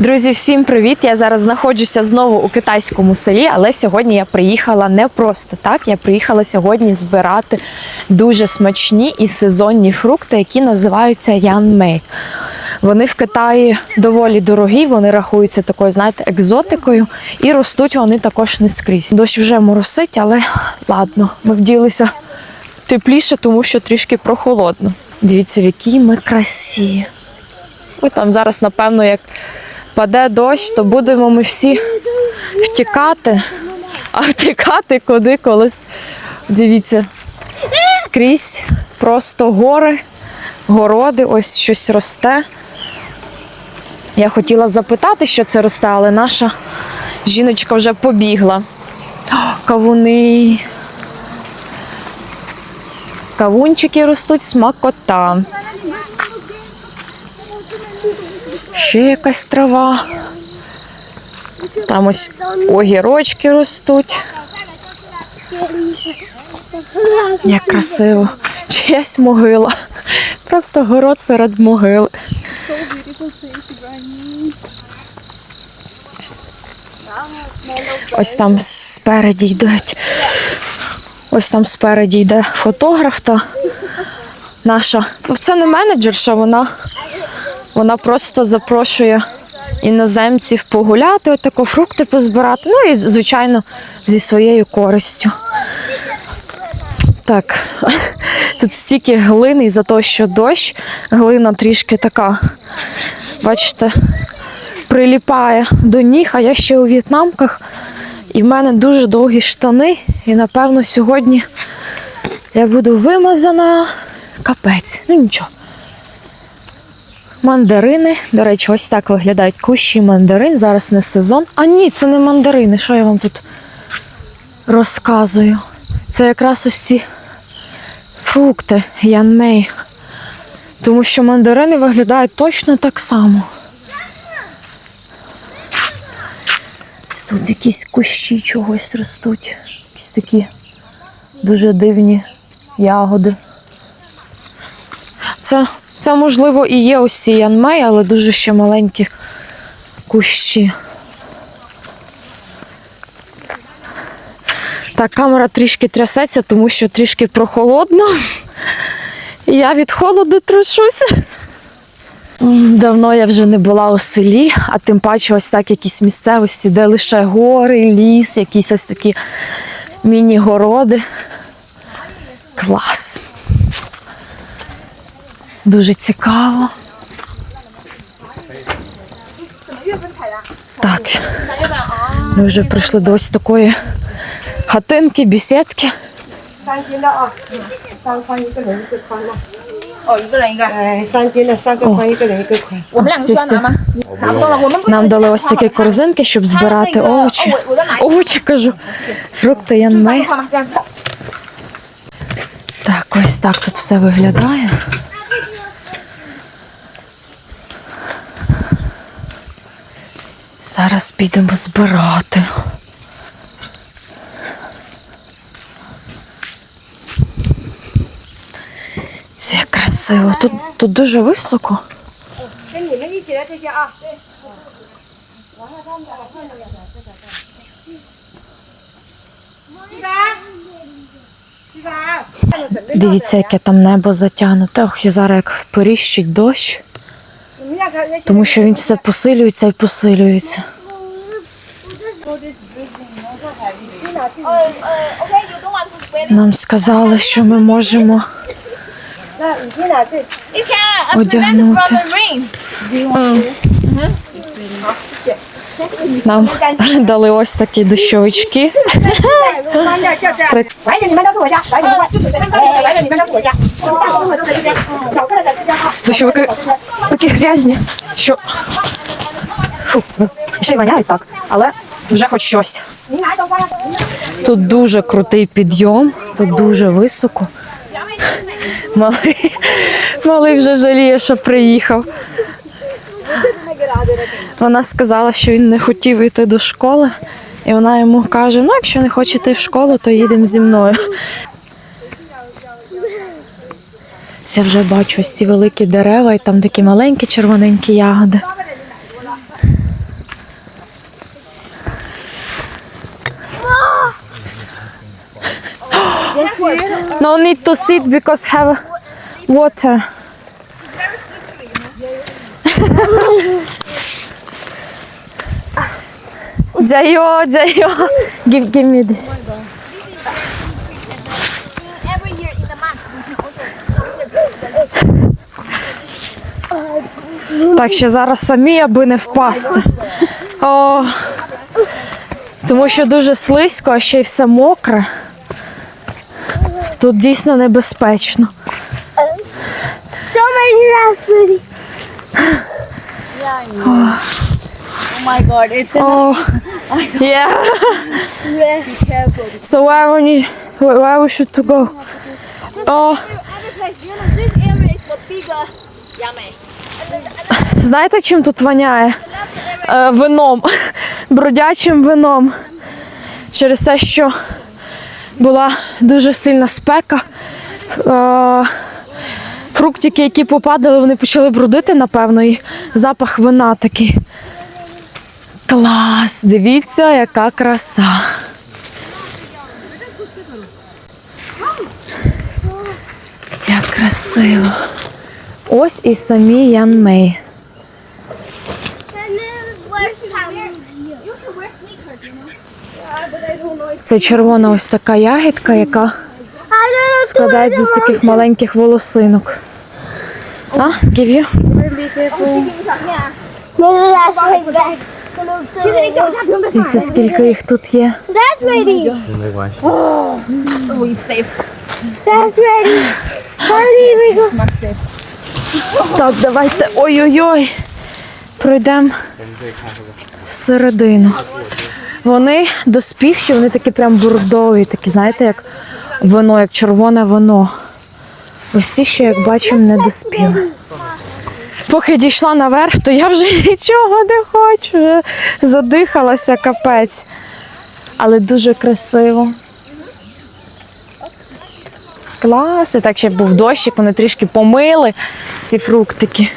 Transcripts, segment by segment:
Друзі, всім привіт! Я зараз знаходжуся знову у китайському селі, але сьогодні я приїхала не просто так. Я приїхала сьогодні збирати дуже смачні і сезонні фрукти, які називаються янмей. Вони в Китаї доволі дорогі, вони рахуються такою, знаєте, екзотикою, і ростуть вони також не скрізь. Дощ вже моросить, але ладно, ми вділися тепліше, тому що трішки прохолодно. Дивіться, в якій ми красі. Ой, там зараз, напевно, як паде дощ, то будемо ми всі втікати. А втікати куди колись. Дивіться, скрізь просто гори, городи, ось щось росте. Я хотіла запитати, що це росте, але наша жіночка вже побігла. Кавуни. Кавунчики ростуть смакота. Ще якась трава. Там ось огірочки ростуть. Як красиво. Чиясь могила. Просто город серед могил. Ось там спереді йдуть. Ось там спереді йде фотограф та наша. Це не менеджерша, вона вона просто запрошує іноземців погуляти, отако фрукти позбирати. Ну і, звичайно, зі своєю користю. Так, тут стільки глини і за те, що дощ, глина трішки така, бачите, приліпає до ніг, а я ще у в'єтнамках. І в мене дуже довгі штани. І напевно сьогодні я буду вимазана капець. Ну нічого. Мандарини. До речі, ось так виглядають кущі мандарин. Зараз не сезон. А ні, це не мандарини. Що я вам тут розказую? Це якраз ось ці фрукти янмей. Тому що мандарини виглядають точно так само. Тут якісь кущі чогось ростуть. Якісь такі дуже дивні ягоди. Це, це можливо, і є ось янмей, але дуже ще маленькі кущі. Так, камера трішки трясеться, тому що трішки прохолодно. Я від холоду трошуся. Давно я вже не була у селі, а тим паче ось так якісь місцевості, де лише гори, ліс, якісь ось такі міні-городи. Клас. Дуже цікаво. Так, ми вже прийшли до ось такої хатинки, бісідки. Нам дали ось такі корзинки, щоб збирати овочі. Овочі кажу. Фрукти янмей. Так, ось так тут все виглядає. Зараз підемо збирати. Це красиво. Тут тут дуже високо. Дивіться, яке там небо затягнуте. Ох, і зараз як впоріщить дощ тому що він все посилюється і посилюється. Нам сказали, що ми можемо одягнути. Mm. Нам дали ось такі дощовички. Дощовики такі грязні, що ще й воняють так, але вже хоч щось. Тут дуже крутий підйом, тут дуже високо. Малий, малий вже жаліє, що приїхав. Вона сказала, що він не хотів йти до школи, і вона йому каже: ну, якщо не хоче йти в школу, то їдемо зі мною. Я вже бачу ось ці великі дерева, і там такі маленькі червоненькі ягоди. No need to sit because have water. Джайо, Джайо. Give, give me this. Every year in the month. Так, ще зараз самі, аби не впасти. О, тому що дуже слизько, а ще й все мокре. Тут дійсно небезпечно. So many rats. Oh my god, it's a Oh, yeah. So where we need, where we should to go? Oh, знаєте, чим тут воняє? Е, вином, бродячим вином. Через те, що була дуже сильна спека. Е, фруктики, які попадали, вони почали брудити, напевно, і запах вина такий. Клас! Дивіться, яка краса. Як красиво. Ось і самі Ян Мей. Це червона ось така ягідка, яка складається з таких маленьких волосинок. А, you? Дивіться, скільки їх тут є. That's ready. We safe. That's ready. Hurry, we go. Так, давайте. Ой-ой-ой. Пройдемо всередину. Вони доспівші, вони такі прям бордові, такі, знаєте, як вино, як червоне вино. Ось ці ще, як бачимо, не доспіли. Поки дійшла наверх, то я вже нічого не хочу, вже задихалася капець. Але дуже красиво. Клас, і так ще був дощик, вони трішки помили ці фруктики.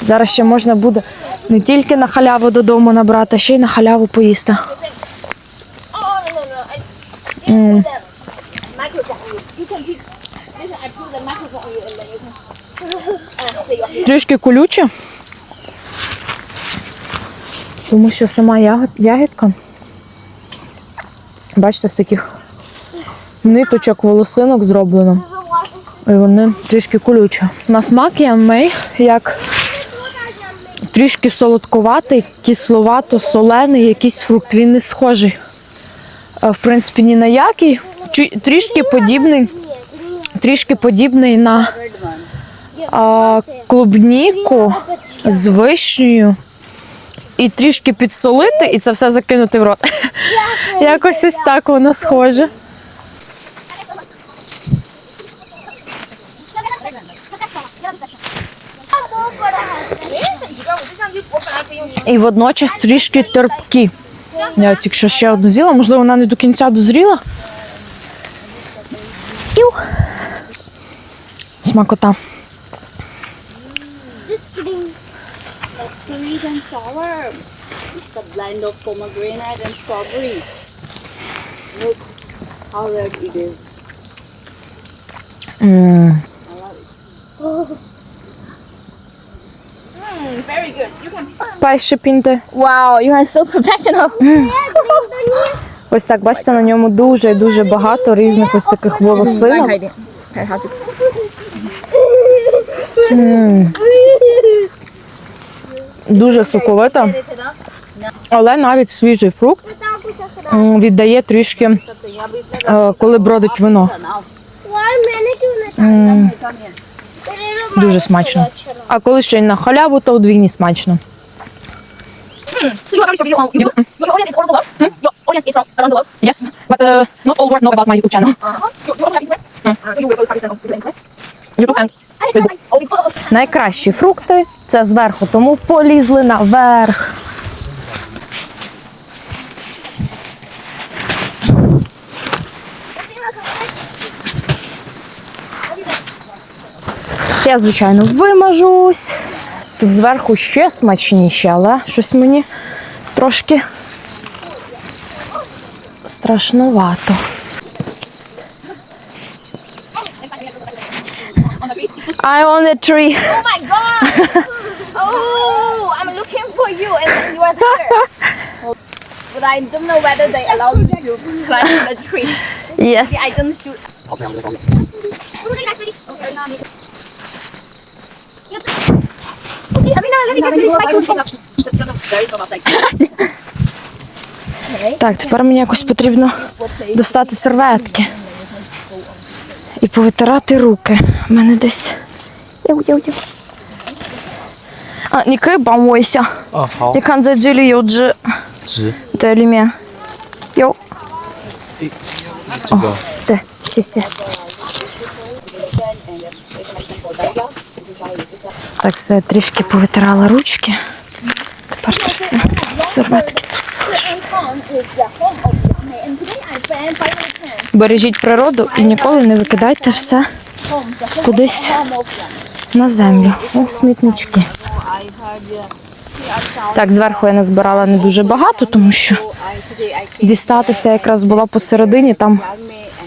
Зараз ще можна буде не тільки на халяву додому набрати, а ще й на халяву поїсти. М. Трішки колюче. Тому що сама ягідка, бачите, з таких ниточок, волосинок зроблено. І вони трішки колючі. На смак янмей, як трішки солодкуватий, кисловато, солений якийсь фрукт. Він не схожий. е, В принципі, ні на який. Трішки подібний, трішки подібний на а, клубніку з вишнею і трішки підсолити, і це все закинути в рот. Якось ось так воно схоже. І водночас трішки терпкі. Я тільки ще одну з'їла, можливо, вона не до кінця дозріла. Смакота. Sweet and sour. It's a blend of pomegranate and strawberry. Look how red it is. М. Very good. You can. Перше пінте. Wow, you are so professional. Ось так, бачите, на ньому дуже дуже багато різних ось таких волосинок. To. Дуже соковита. Але навіть свіжий фрукт віддає трішки, е, коли бродить вино. Дуже смачно. А коли ще й на халяву, то вдвійні смачно. Hmm? Uh. Uh-huh. Oh, oh, Найкращі фрукти це зверху, тому полізли наверх. Я, звичайно, вимажусь. Тут зверху ще смачніше, але щось мені трошки страшновато. I on the tree. Oh my god! oh, I'm looking for you and then you are there. But I don't know whether they allow you to climb the tree. Yes. Yeah, I don't shoot. Okay, Amina, let me get to this microphone. Так, тепер мені якось потрібно достати серветки і повитирати руки. У мене десь. Яу, яу, яу. А, 你可以帮我一下？哦，好你，看在这里有纸，纸对，里面有。这个对，谢谢。Так, все, трішки повитирала ручки. Тепер це серветки тут залишу. Бережіть природу і ніколи не викидайте все кудись на землю, у смітнички. Так, зверху я назбирала не дуже багато, тому що дістатися якраз була посередині, там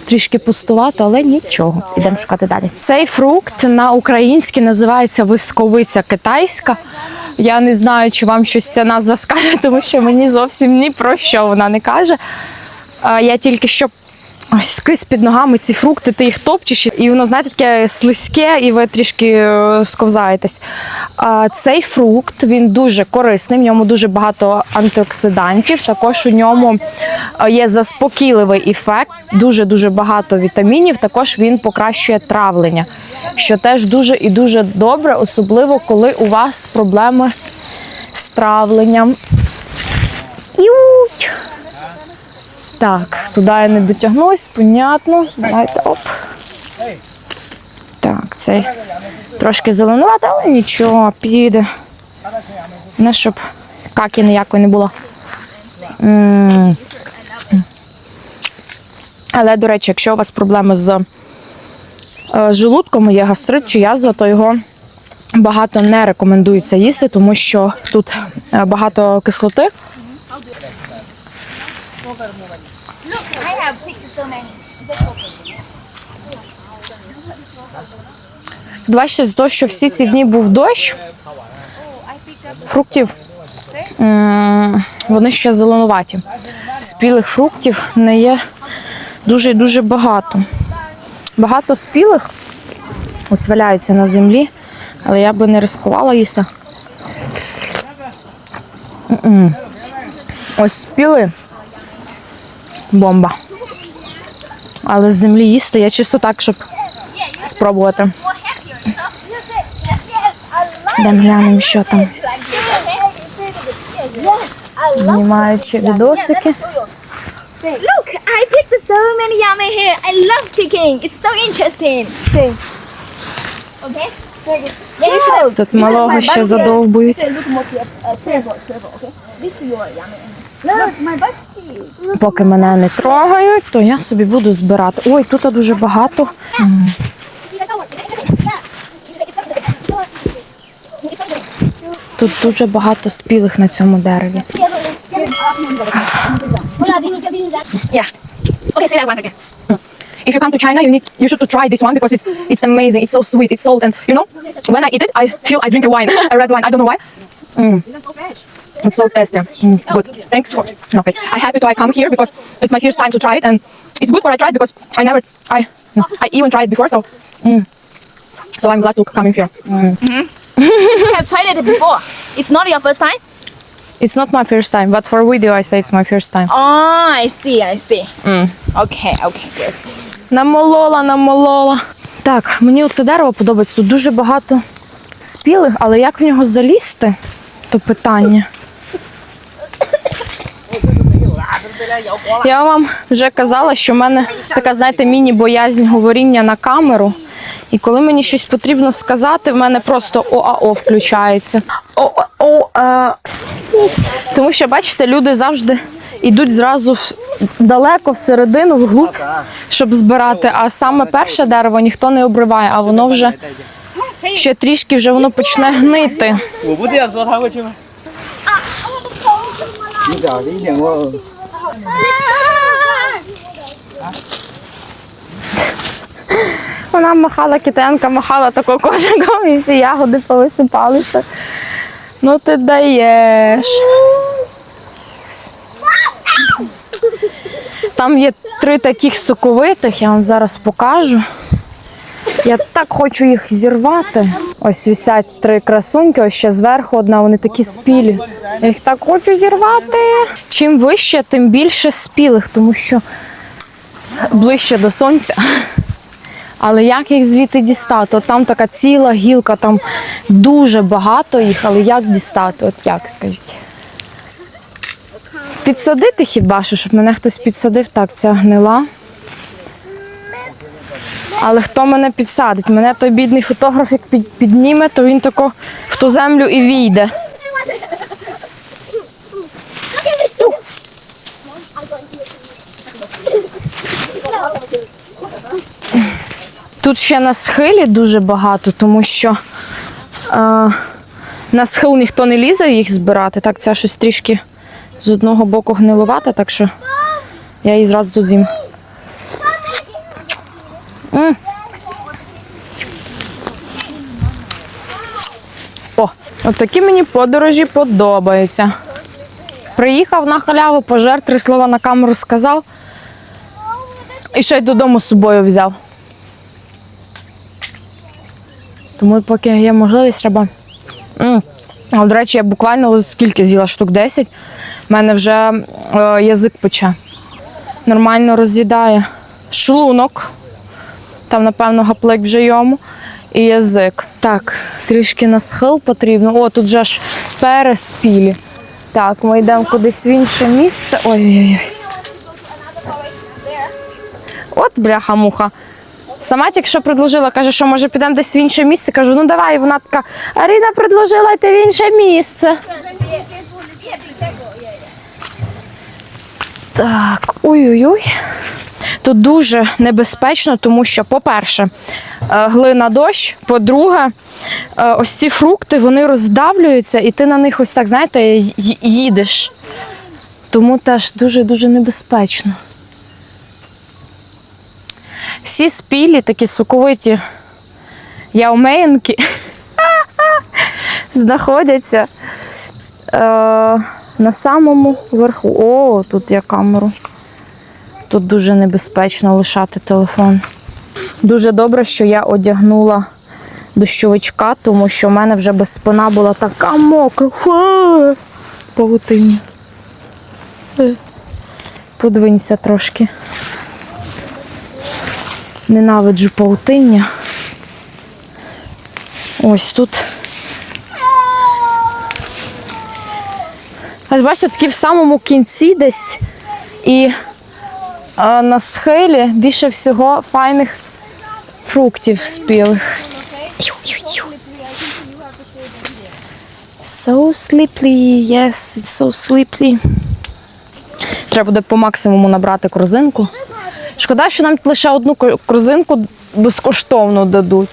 трішки пустувато, але нічого. Ідемо шукати далі. Цей фрукт на українській називається висковиця китайська. Я не знаю, чи вам щось ця назва скаже, тому що мені зовсім ні про що вона не каже. Я тільки що ось скрізь під ногами ці фрукти, ти їх топчеш, і воно, знаєте, таке слизьке, і ви трішки е, сковзаєтесь. А, Цей фрукт він дуже корисний, в ньому дуже багато антиоксидантів. Також у ньому е, є заспокійливий ефект, дуже дуже багато вітамінів. Також він покращує травлення, що теж дуже і дуже добре, особливо коли у вас проблеми з травленням. Ють. Так, туди я не дотягнусь, понятно. Давайте оп. Так, цей трошки зеленувати, але нічого, піде. Не щоб каки ніякої не було. Але, до речі, якщо у вас проблеми з е, желудком, є гастрит чи язва, то його багато не рекомендується їсти, тому що тут е, багато кислоти. Look, I have picked so many. Тут бачите, з того, що всі ці дні був дощ, фруктів вони ще зеленуваті. Спілих фруктів не є дуже і дуже багато. Багато спілих ось валяються на землі, але я би не ризикувала їсти. Ось спіли бомба. Але з землі їсти я чисто так, щоб спробувати. Йдемо глянемо, що там. Знімаючи відосики. Look, I picked so many yummy here. I love picking. It's so interesting. See. Okay? Тут малого ще задовбують. Uh? This is your yummy. Поки мене не трогають, то я собі буду збирати. Ой, тут дуже багато. Тут дуже багато спілих на цьому дереві. Yeah. Okay, say that once again. If you come to China, you need you should to try this one because it's it's amazing. It's so sweet. It's salt and you know when I eat it, I feel I drink a wine, a red wine. I don't know why. Mm. It's so tasty. Mm, good. Thanks for. No, okay. I happy to I come here because it's my first time to try it and it's good for I tried because I never I no, I even tried before so. Mm. So I'm glad to come in here. Mm. You have tried it before. It's not your first time? It's not my first time, but for video I say it's my first time. Oh, I see, I see. Mm. Okay, okay, good. Намолола, намолола. Так, мені оце дерево подобається. Тут дуже багато спілих, але як в нього залізти, то питання. Я вам вже казала, що в мене така, знаєте, міні-боязнь говоріння на камеру. І коли мені щось потрібно сказати, в мене просто ОАО включається. ОАО. е. Тому що, бачите, люди завжди йдуть зразу в- далеко всередину, вглуб, щоб збирати. А саме перше дерево ніхто не обриває, а воно вже ще трішки вже воно почне гнити. 我不这样说，他会去吗？你咋的一点我？ Вона махала китенка, махала тако кошиком і всі ягоди повисипалися. Ну ти даєш. Там є три таких соковитих, я вам зараз покажу. Я так хочу їх зірвати. Ось висять три красуньки, ось ще зверху одна, вони такі спілі. Я їх так хочу зірвати. Чим вище, тим більше спілих, тому що ближче до сонця. Але як їх звідти дістати? От там така ціла гілка, там дуже багато їх, але як дістати? От як скажіть? Підсадити хіба що, щоб мене хтось підсадив, так, ця гнила. Але хто мене підсадить? Мене той бідний фотограф, як під, підніме, то він тако в ту землю і війде. Тут ще на схилі дуже багато, тому що е, на схил ніхто не лізе їх збирати. Так, ця щось трішки з одного боку гнилувата, так що я її зразу тут з'їм. М. О, от такі мені подорожі подобаються. Приїхав на халяву, пожер, три слова на камеру сказав. І ще й додому з собою взяв. Тому поки є можливість, треба. М. А, до речі, я буквально скільки з'їла штук 10. У мене вже е, язик пече. Нормально роз'їдає шлунок. Там, напевно, гаплик вже йому. І язик. Так, трішки на схил потрібно. О, тут же ж переспілі. Так, ми йдемо кудись в інше місце. Ой-ой-ой. От бляха-муха. Сама тільки що предложила, каже, що може підемо десь в інше місце. Кажу, ну давай. І вона така, Аріна предложила йти в інше місце. Так, ой-ой-ой. Тут дуже небезпечно, тому що, по-перше, е, глина дощ, по-друге, е, ось ці фрукти вони роздавлюються, і ти на них ось так, знаєте, їдеш. Тому теж дуже-дуже небезпечно. Всі спілі, такі соковиті яумеїнки знаходяться е, на самому верху. О, тут я камеру. Тут дуже небезпечно лишати телефон. Дуже добре, що я одягнула дощовичка, тому що в мене вже без спина була така мокра. Фу! Павутині. Подвинься трошки. Ненавиджу паутиння. Ось тут. Ось бачите, такі в самому кінці десь. І на схилі більше всього файних фруктів спілих. So sleepy, yes, so sleepy. Треба буде по максимуму набрати корзинку. Шкода, що нам лише одну ко- корзинку безкоштовно дадуть.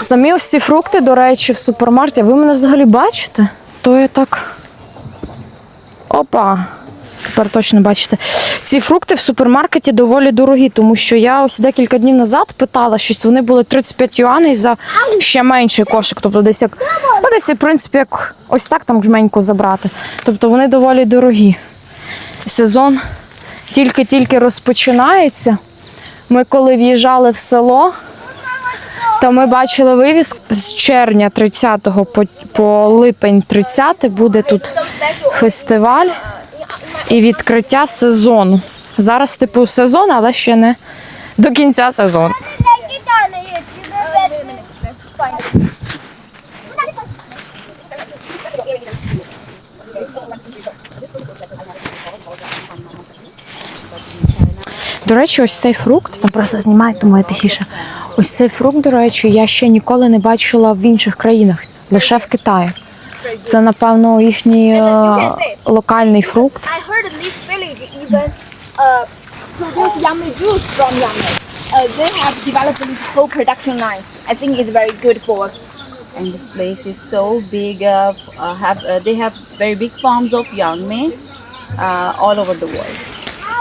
Самі ось ці фрукти, до речі, в супермаркеті. Ви мене взагалі бачите? То я так. Опа. Тепер точно бачите. Ці фрукти в супермаркеті доволі дорогі, тому що я ось декілька днів назад питала щось, вони були 35 юаней за ще менший кошик. Тобто десь як, ну десь, в принципі, як ось так там жменьку забрати. Тобто вони доволі дорогі. Сезон тільки-тільки розпочинається. Ми коли в'їжджали в село, то ми бачили вивіску з червня 30 по, по липень 30 буде тут фестиваль і відкриття сезону. Зараз, типу, сезон, але ще не до кінця сезону. До речі, ось цей фрукт, там просто знімають, тому я тихіше. Ось цей фрукт, до речі, я ще ніколи не бачила в інших країнах, лише в Китаї. Це, напевно, їхній е, локальний фрукт. Even uh, produce yummy juice from yummy. uh, they have developed this whole production line. I think it's very good for And this place is so big. Uh, uh, have uh, they have very big farms of yangme uh, all over the world.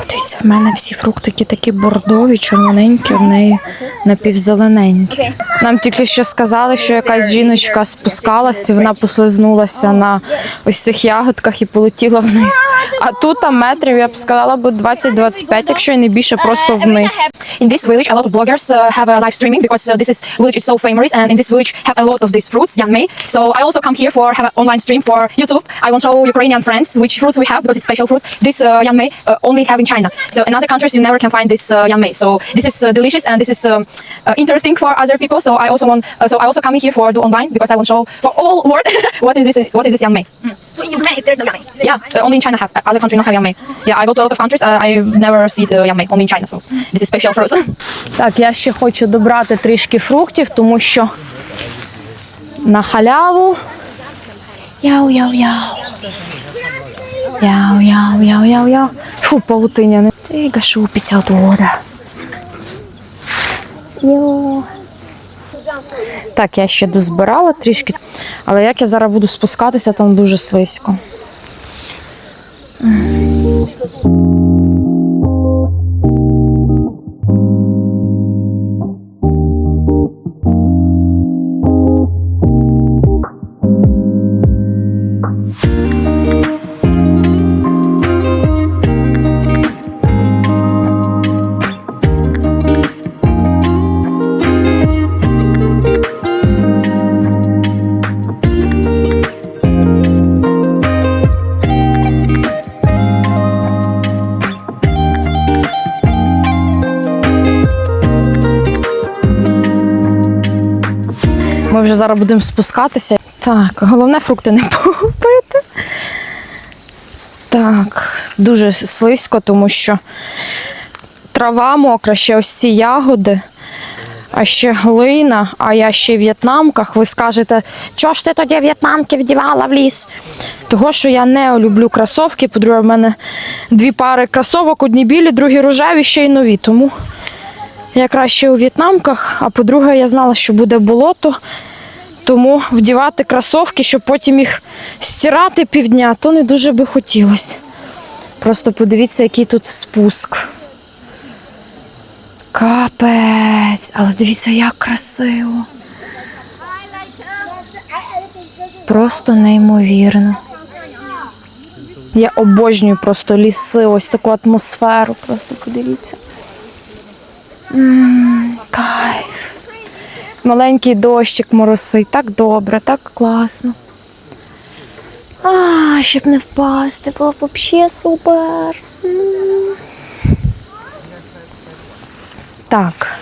Дивіться, в мене всі фруктики такі бордові, червоненькі, в неї напівзелененькі. Нам тільки що сказали, що якась жіночка спускалась, і вона послизнулася на ось цих ягодках і полетіла вниз. А тут там метрів, я б сказала, бо 20-25, якщо і не більше, просто вниз. In this village, a lot of bloggers uh, have a live streaming because uh, this is village is so famous, and in this village have a lot of these fruits, yanmei. So I also come here for have an online stream for YouTube. I want to show Ukrainian friends which fruits we have because it's special fruits. This uh, yanmei uh, only have in China. So in other countries you never can find this uh, yanmei. So this is uh, delicious and this is um, uh, interesting for other people. So I also want. Uh, so I also coming here for do online because I want to show for all world what is this what is this yanmei. So in Ukraine, there's no yummy. Yeah, uh, only in China have. Uh, Other countries not have yanmei. Yeah, I go to a lot of countries. Uh, I never see the yanmei. Only in China. So this is special fruits. Так, я ще хочу добрати трішки фруктів, тому що на халяву. Яу-яу-яу. Яу-яу-яу-яу-яу. Фу, павутиня. Ти гашу піця Йоу. Так, я ще дозбирала трішки, але як я зараз буду спускатися, там дуже слизько. Зараз будемо спускатися. Так, головне фрукти не погубити. Так, дуже слизько, тому що трава мокра, ще ось ці ягоди, а ще глина, а я ще в в'єтнамках. Ви скажете, чого ж ти тоді в'єтнамки вдівала в ліс? Того, що я не люблю кросовки. По-друге, в мене дві пари кросовок, одні білі, другі рожеві, ще й нові. Тому я краще у в'єтнамках, а по-друге, я знала, що буде болото. Тому вдівати кросовки, щоб потім їх стирати півдня, то не дуже би хотілося. Просто подивіться, який тут спуск. Капець, але дивіться, як красиво. Просто неймовірно. Я обожнюю просто ліси, ось таку атмосферу. Просто подивіться. М, Кайф. Маленький дощик моросить, так добре, так класно. А, щоб не впасти, було б взагалі супер. Так.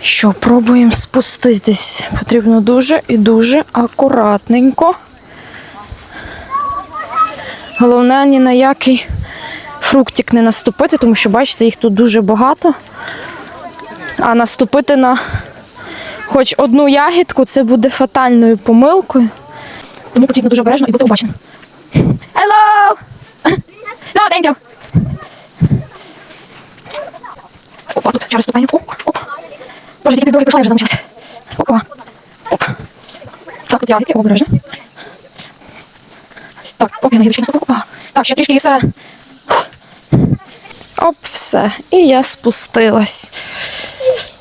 Що, пробуємо спуститись. Потрібно дуже і дуже акуратненько. Головне ні на який фруктик не наступити, тому що, бачите, їх тут дуже багато. А наступити на хоч одну ягідку це буде фатальною помилкою. Тому потрібно дуже обережно і бути обачним. Hello! No, thank you. Опа, тут через ступеню. Оп. Боже, тільки півдороги прийшла, я вже замучилася. Опа. Оп. Так, тут ягідки, обережно. Так, оп, я на гілочки наступила. Опа. Так, ще трішки і все. Оп, все. І я спустилась.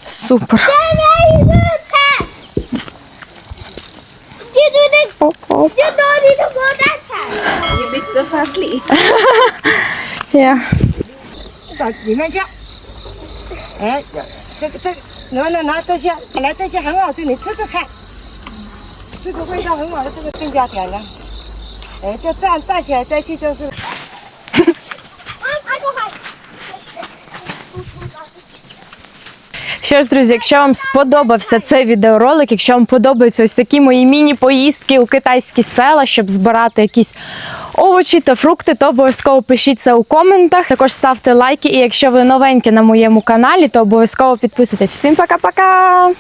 Супер. Оп-оп. Я. Так, Що ж, друзі, якщо вам сподобався цей відеоролик, якщо вам подобаються ось такі мої міні-поїздки у китайські села, щоб збирати якісь овочі та фрукти, то обов'язково пишіть це у коментах. Також ставте лайки. І якщо ви новенькі на моєму каналі, то обов'язково підписуйтесь. Всім пока-пока!